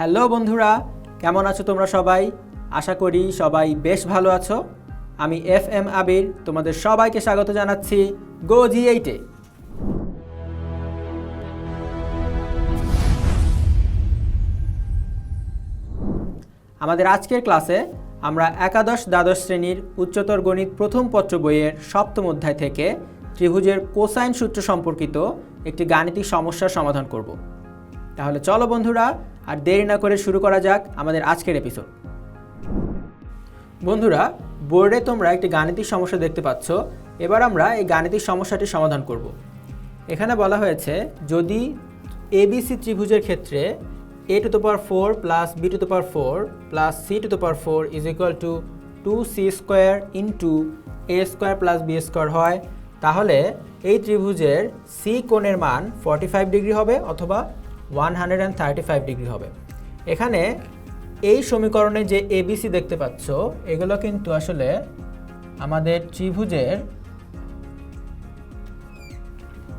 Hello বন্ধুরা, কেমন আছো তোমরা সবাই? আশা করি সবাই বেশ ভালো আছো। আমি এফ এম আবির, তোমাদের সবাইকে স্বাগত জানাচ্ছি গো জি এইটে আমাদের আজকের ক্লাসে আমরা একাদশ দ্বাদশ শ্রেণির উচ্চতর গণিত প্রথম পত্র বইয়ের সপ্তম অধ্যায় থেকে ত্রিভুজের কোসাইন সূত্র সম্পর্কিত একটি গাণিতিক সমস্যার সমাধান করব। তাহলে চলো বন্ধুরা আর দেরি না করে শুরু করা যাক আমাদের আজকের এপিসোড বন্ধুরা বোর্ডে তোমরা একটি গাণিতিক সমস্যা দেখতে পাচ্ছ। এবার আমরা এই গাণিতিক সমস্যাটি সমাধান করব। এখানে বলা হয়েছে, যদি এবিসি ত্রিভুজের ক্ষেত্রে A to the power four plus B to the power four plus C to the power four is equal to two C square into A square plus B square হয়, তাহলে এই ত্রিভুজের সি কোণের মান forty five degree হবে অথবা one hundred and thirty five degree হবে। এখানে এই সমীকরণে যে এবিসি দেখতে পাচ্ছ, এগুলো কিন্তু আসলে আমাদের ত্রিভুজের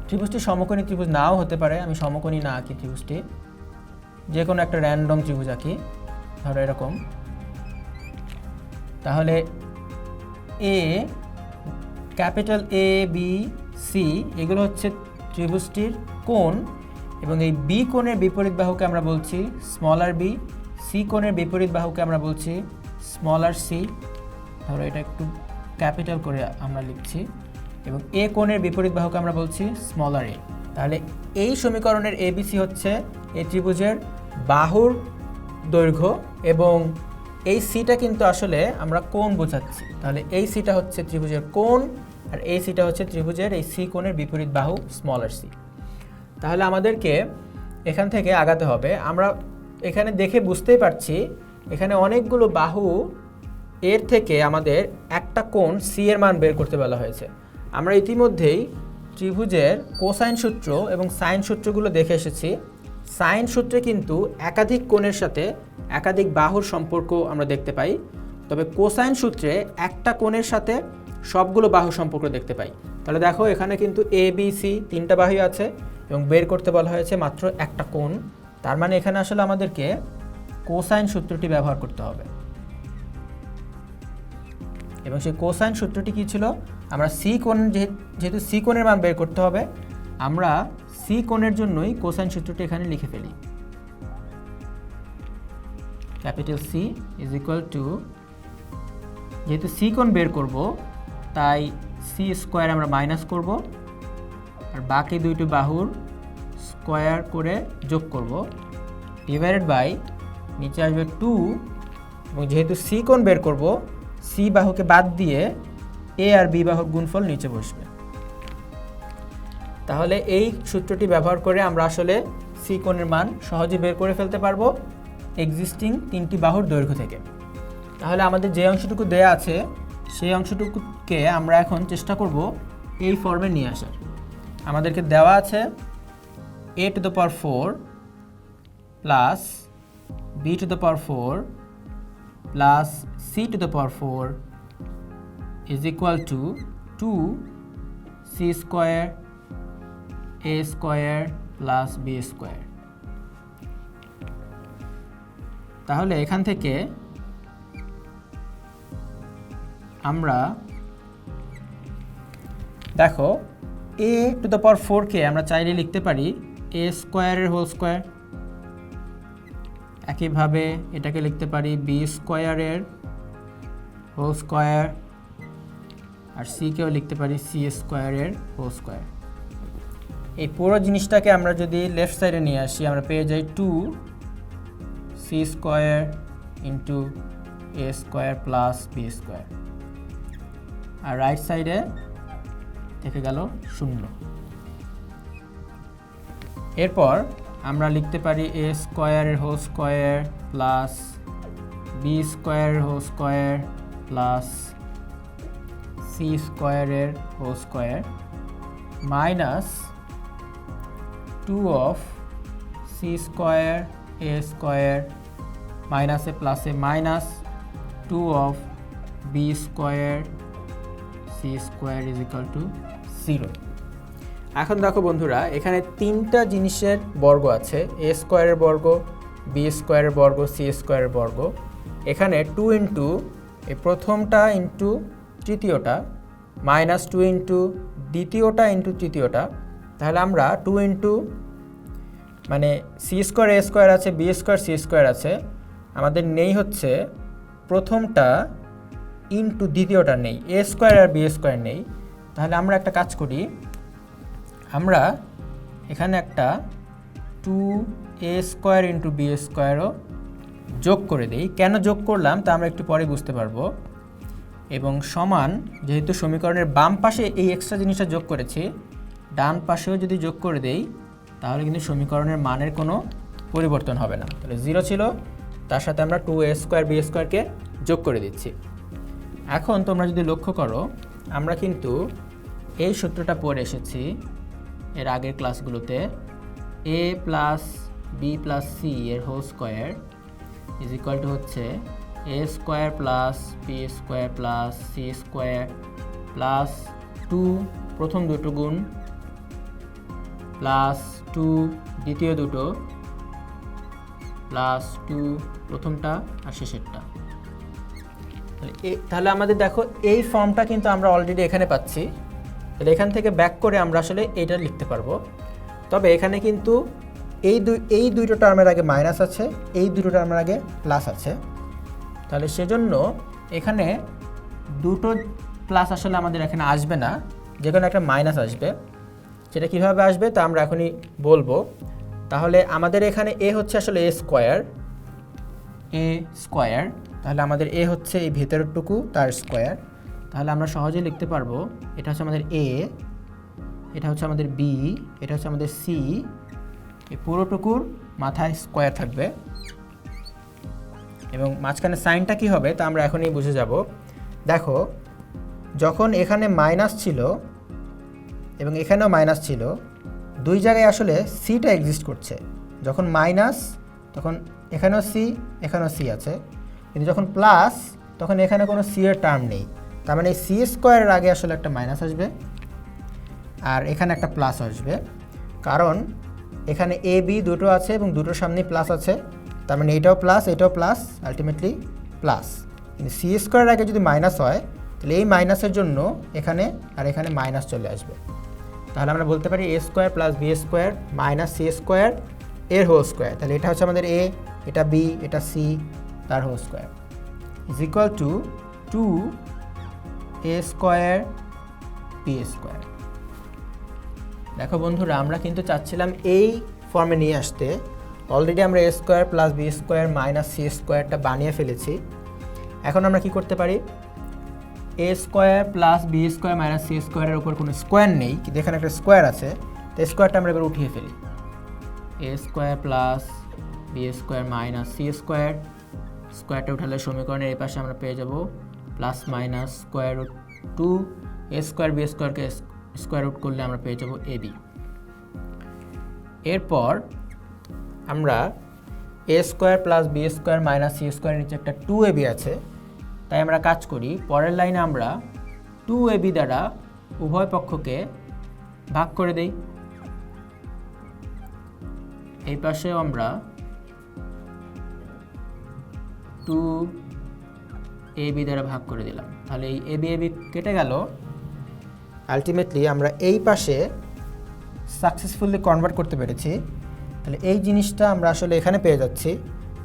ত্রিভুজটি সমকোণী ত্রিভুজ নাও হতে পারে, আমি সমকোণী না আঁকি ত্রিভুজটি। যে কোনো একটা র্যান্ডম ত্রিভুজ আঁকি, ধরো এরকম। তাহলে এ ক্যাপিটাল এ বি সি এগুলো হচ্ছে ত্রিভুজটির কোণ এবং এই বি কোণের বিপরীত বাহুকে আমরা বলছি স্মলার বি সি কোণের বিপরীত বাহুকে আমরা বলছি স্মলার সি ধরো এটা একটু ক্যাপিটাল করে আমরা লিখছি। এবং এ কোণের বিপরীত বাহুকে আমরা বলছি স্মলার এ তাহলে এই সমীকরণের এবিসি হচ্ছে এই ত্রিভুজের বাহুর দৈর্ঘ্য এবং এই সিটা কিন্তু আসলে আমরা কোণ বোঝাচ্ছি। তাহলে এই সিটা হচ্ছে ত্রিভুজের কোণ আর এই সিটা হচ্ছে ত্রিভুজের এই সি কোণের বিপরীত বাহু স্মলার সি তাহলে আমাদেরকে এখান থেকে আগাতে হবে। আমরা এখানে দেখে বুঝতেই পারছি, এখানে অনেকগুলো বাহু এর থেকে আমাদের একটা কোণ সি এর মান বের করতে বলা হয়েছে। আমরা ইতিমধ্যেই ত্রিভুজের কোসাইন সূত্র এবং সাইন সূত্রগুলো দেখে এসেছি। সাইন সূত্রে কিন্তু একাধিক কোণের সাথে একাধিক বাহুর সম্পর্ক আমরা দেখতে পাই। তবে কোসাইন সূত্রে একটা কোণের সাথে সবগুলো বাহু সম্পর্ক দেখতে পাই। তাহলে দেখো এখানে কিন্তু এ বি সি তিনটা বাহু আছে। এবং বের করতে বলা হয়েছে মাত্র একটা কোণ। তার মানে এখানে আসলে আমাদেরকে কোসাইন সূত্রটি ব্যবহার করতে হবে। এবং সেই কোসাইন সূত্রটি কী ছিল? আমরা সি কোণ যেহে- যেহেতু সি কোণের মান বের করতে হবে, আমরা সি কোণের জন্যই কোসাইন সূত্রটি এখানে লিখে ফেলি। Capital C is equal to যেহেতু সি কোণ বের করব, তাই সি স্কোয়ার আমরা মাইনাস করব। আর বাকি দুইটি বাহুর স্কোয়ার করে যোগ করব। ডিভাইডেড বাই নিচে আসবে টু এবং যেহেতু সি কোণ বের করব সি বাহুকে বাদ দিয়ে এ আর বি বাহুর গুণফল নিচে বসবে। তাহলে এই সূত্রটি ব্যবহার করে আমরা আসলে সি কোণের মান সহজে বের করে ফেলতে পারব এক্সিস্টিং তিনটি বাহুর দৈর্ঘ্য থেকে। তাহলে আমাদের যে অংশটুকু দেয়া আছে, সেই অংশটুকুকে আমরা এখন চেষ্টা করব এই ফর্মে নিয়ে আসার। আমাদেরকে দেওয়া আছে A to the power four plus B to the power four plus C to the power four is equal to 2 c square a square plus b square. তাহলে এখান থেকে আমরা দেখো এ টু দ্য পাওয়ার ফোরকে আমরা চাইলে লিখতে পারি এ স্কোয়ারের হোল স্কোয়ার একইভাবে এটাকে লিখতে পারি বি স্কোয়ারের হোল স্কোয়ার আর সিকেও লিখতে পারি সি স্কোয়ারের হোল স্কোয়ার এই পুরো জিনিসটাকে আমরা যদি লেফট সাইডে নিয়ে আসি, আমরা পেয়ে যাই two C square into A square plus B square R right সাইডে থেকে গেল শূন্য। এরপর আমরা লিখতে পারি এ স্কোয়ারের হোল স্কোয়ার প্লাস বি স্কোয়ারের হোল স্কোয়ার প্লাস সি স্কোয়ারের whole square minus two of C square A square মাইনাসে প্লাসে minus two of B square C square is equal to zero এখন দেখো বন্ধুরা, এখানে তিনটা জিনিসের বর্গ আছে এ স্কোয়ারের বর্গ বি স্কোয়ারের বর্গ সি স্কোয়ারের বর্গ। এখানে টু ইন্টু এই প্রথমটা ইন্টু তৃতীয়টা মাইনাস টু ইন্টু দ্বিতীয়টা ইন্টু তৃতীয়টা। তাহলে আমরা টু ইন্টু মানে সি স্কোয়ার এ স্কোয়ার আছে বি স্কোয়ার সি স্কোয়ার আছে। আমাদের নেই হচ্ছে প্রথমটা ইন্টু দ্বিতীয়টা নেই এ স্কোয়ার আর বি স্কোয়ার নেই। তাহলে আমরা একটা কাজ করি, আমরা এখানে একটা two A square into B স্কোয়ারও যোগ করে দিই। কেন যোগ করলাম? তা আমরা একটু পরে বুঝতে পারব। এবং সমান, যেহেতু সমীকরণের বাম পাশে এই এক্সট্রা জিনিসটা যোগ করেছি, ডান পাশেও যদি যোগ করে দেই, তাহলে কিন্তু সমীকরণের মানের কোনো পরিবর্তন হবে না। তাহলে জিরো ছিল, তার সাথে আমরা টু এ স্কোয়ার বি স্কোয়ারকে যোগ করে দিচ্ছি। এখন তোমরা যদি লক্ষ্য করো, আমরা কিন্তু এই সূত্রটা পড়ে এসেছি এর আগের ক্লাসগুলোতে A plus B plus C এর whole square is equal to হচ্ছে A square plus B square plus C square plus two প্রথম দুটো গুণ প্লাস টু দ্বিতীয় দুটো প্লাস টু প্রথমটা আর শেষেরটা। তাহলে আমাদের দেখো, এই ফর্মটা কিন্তু আমরা অলরেডি এখানে পাচ্ছি। তাহলে এখান থেকে ব্যাক করে আমরা আসলে এটা লিখতে পারব। তবে এখানে কিন্তু এই দুই, এই দুটো টার্মের আগে মাইনাস আছে, এই দুটো টার্মের আগে প্লাস আছে। তাহলে সেজন্য এখানে দুটো প্লাস আসলে আমাদের এখানে আসবে না, যে কোনো একটা মাইনাস আসবে। সেটা কীভাবে আসবে তা আমরা এখনই বলব। তাহলে আমাদের এখানে এ হচ্ছে আসলে এ স্কোয়ার এ স্কোয়ার তাহলে আমাদের এ হচ্ছে এই ভেতরেরটুকু তার স্কোয়ার তাহলে আমরা সহজেই লিখতে পারব, এটা হচ্ছে আমাদের এ এটা হচ্ছে আমাদের বি এটা হচ্ছে আমাদের সি এই পুরোটুকুর মাথায় স্কোয়ার থাকবে। এবং মাঝখানে সাইনটা কি হবে, তা আমরা এখনই বুঝে যাব। দেখো, যখন এখানে মাইনাস ছিল, এবং এখানেও মাইনাস ছিল, দুই জায়গায় আসলে সিটা এক্সিস্ট করছে। যখন মাইনাস তখন এখানেও সি এখানেও সি আছে। কিন্তু যখন প্লাস তখন এখানে কোনো সি এর টার্ম নেই। তার মানে সি স্কোয়ারের আগে আসলে একটা মাইনাস আসবে, আর এখানে একটা প্লাস আসবে। কারণ এখানে এ বি দুটো আছে এবং দুটোর সামনে প্লাস আছে। তার মানে এটাও প্লাস এটাও প্লাস আলটিমেটলি প্লাস কিন্তু সি স্কোয়ারের আগে যদি মাইনাস হয়, তাহলে এই মাইনাসের জন্য এখানে আর এখানে মাইনাস চলে আসবে। তাহলে আমরা বলতে পারি A square plus B square minus C square এর হোল স্কোয়ার তাহলে এটা হচ্ছে আমাদের এ এটা বি এটা সি তার whole square. Is equal to two A square B square দেখো বন্ধুরা, আমরা কিন্তু চাচ্ছিলাম এই ফর্মে নিয়ে আসতে। অলরেডি আমরা A square plus B square minus C স্কোয়ারটা বানিয়ে ফেলেছি। এখন আমরা কি করতে পারি? A square plus B square minus C স্কোয়ারের উপর কোনো স্কোয়ার নেই, কিন্তু এখানে একটা স্কোয়ার আছে। তো স্কোয়ারটা আমরা এবার উঠিয়ে ফেলি। A square plus B square minus C square স্কোয়ারটা উঠালে সমীকরণের এই পাশে আমরা পেয়ে যাব plus minus square root two A square B স্কোয়ারকে স্কোয়ার রুট করলে আমরা পেয়ে যাব এ বি এরপর আমরা A square plus B square minus C স্কোয়ারের নিচে একটা টু এ বি আছে। তাই আমরা কাজ করি, পরের লাইনে আমরা টু এ বি দ্বারা উভয় পক্ষকে ভাগ করে দেই। এই পাশেও আমরা টু এ বি দ্বারা ভাগ করে দিলাম। তাহলে এই এ বি এ বি কেটে গেল। আলটিমেটলি আমরা এই পাশে সাকসেসফুলি কনভার্ট করতে পেরেছি। তাহলে এই জিনিসটা আমরা আসলে এখানে পেয়ে যাচ্ছি।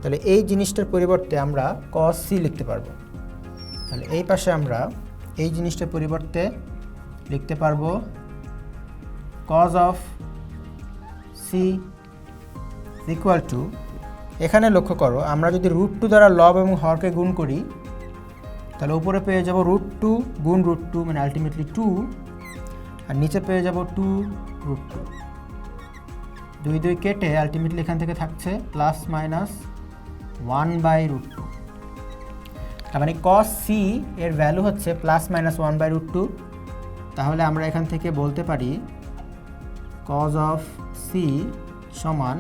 তাহলে এই জিনিসটার পরিবর্তে আমরা কস সি লিখতে পারব। তাহলে এই পাশে আমরা এই জিনিসটার পরিবর্তে লিখতে পারব cos of C equal to এখানে লক্ষ্য করো, আমরা যদি রুট টু দ্বারা লব এবং হরকে গুণ করি, তাহলে উপরে পেয়ে যাব রুট টু গুণ রুট টু মানে আলটিমেটলি টু আর নিচে পেয়ে যাব টু রুট টু দুই দুই কেটে আলটিমেটলি এখান থেকে থাকছে plus minus one by root two তার মানে কস সি এর ভ্যালু হচ্ছে plus minus one by root two তাহলে আমরা এখান থেকে বলতে পারি কজ অফ সি সমান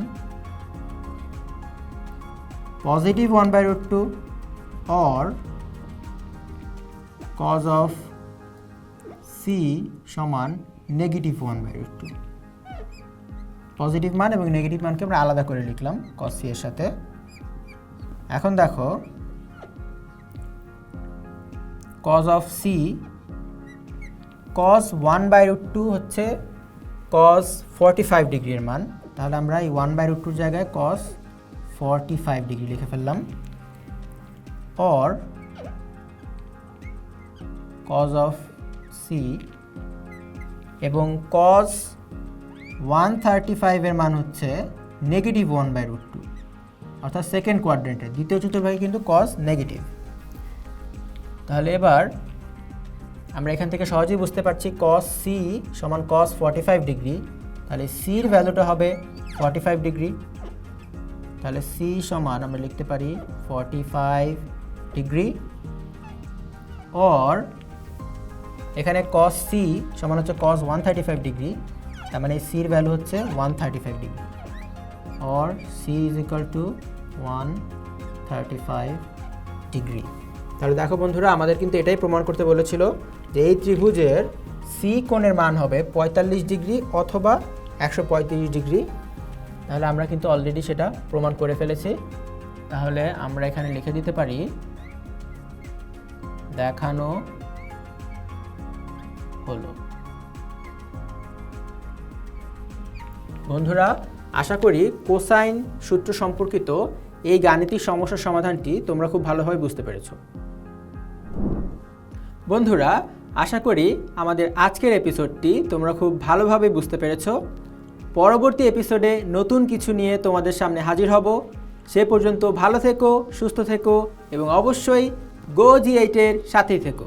positive one by root two or cos of C সমান negative one by root two positive মান এবং নেগেটিভ মানকে আমরা আলাদা করে লিখলাম কস সি এর সাথে। এখন দেখো cos of C cos one by root two হচ্ছে কজ ফর্টি ফাইভ ডিগ্রির মান। তাহলে আমরা এই ওয়ান বাই রুট টুর জায়গায় কজ ফর্টি ফাইভ ডিগ্রি লিখে ফেললাম। অর কজ অফ সি এবং কজ ওয়ান থার্টি ফাইভের মান হচ্ছে negative one by root two অর্থাৎ সেকেন্ড কোয়াড্রেন্টে দ্বিতীয় চতুর্ভাগে কিন্তু কজ নেগেটিভ তাহলে এবার আমরা এখান থেকে সহজেই বুঝতে পারছি কস সি সমান কস ফর্টি ফাইভ ডিগ্রি তাহলে সির ভ্যালুটা হবে ফর্টি ফাইভ ডিগ্রি তাহলে সি সমান আমরা লিখতে পারি ফর্টি ফাইভ ডিগ্রি অর এখানে কস সি সমান হচ্ছে cos one thirty five degree তার মানে সির ভ্যালু হচ্ছে one thirty five degree or C is equal to one thirty five degree তাহলে দেখো বন্ধুরা, আমাদের কিন্তু এটাই প্রমাণ করতে বলেছিল যে এই ত্রিভুজের সি কোণের মান হবে পঁয়তাল্লিশ ডিগ্রি অথবা একশো পঁয়ত্রিশ ডিগ্রি তাহলে আমরা কিন্তু অলরেডি সেটা প্রমাণ করে ফেলেছি। তাহলে আমরা এখানে লিখে দিতে পারি, দেখানো হলো। বন্ধুরা, আশা করি কোসাইন সূত্র সম্পর্কিত এই গাণিতিক সমস্যার সমাধানটি তোমরা খুব ভালোভাবে বুঝতে পেরেছ। বন্ধুরা, আশা করি আমাদের আজকের এপিসোডটি তোমরা খুব ভালোভাবে বুঝতে পেরেছ। পরবর্তী এপিসোডে নতুন কিছু নিয়ে তোমাদের সামনে হাজির হব। সে পর্যন্ত ভালো থেকো, সুস্থ থেকো, এবং অবশ্যই গো জি এইটের সাথেই থেকো।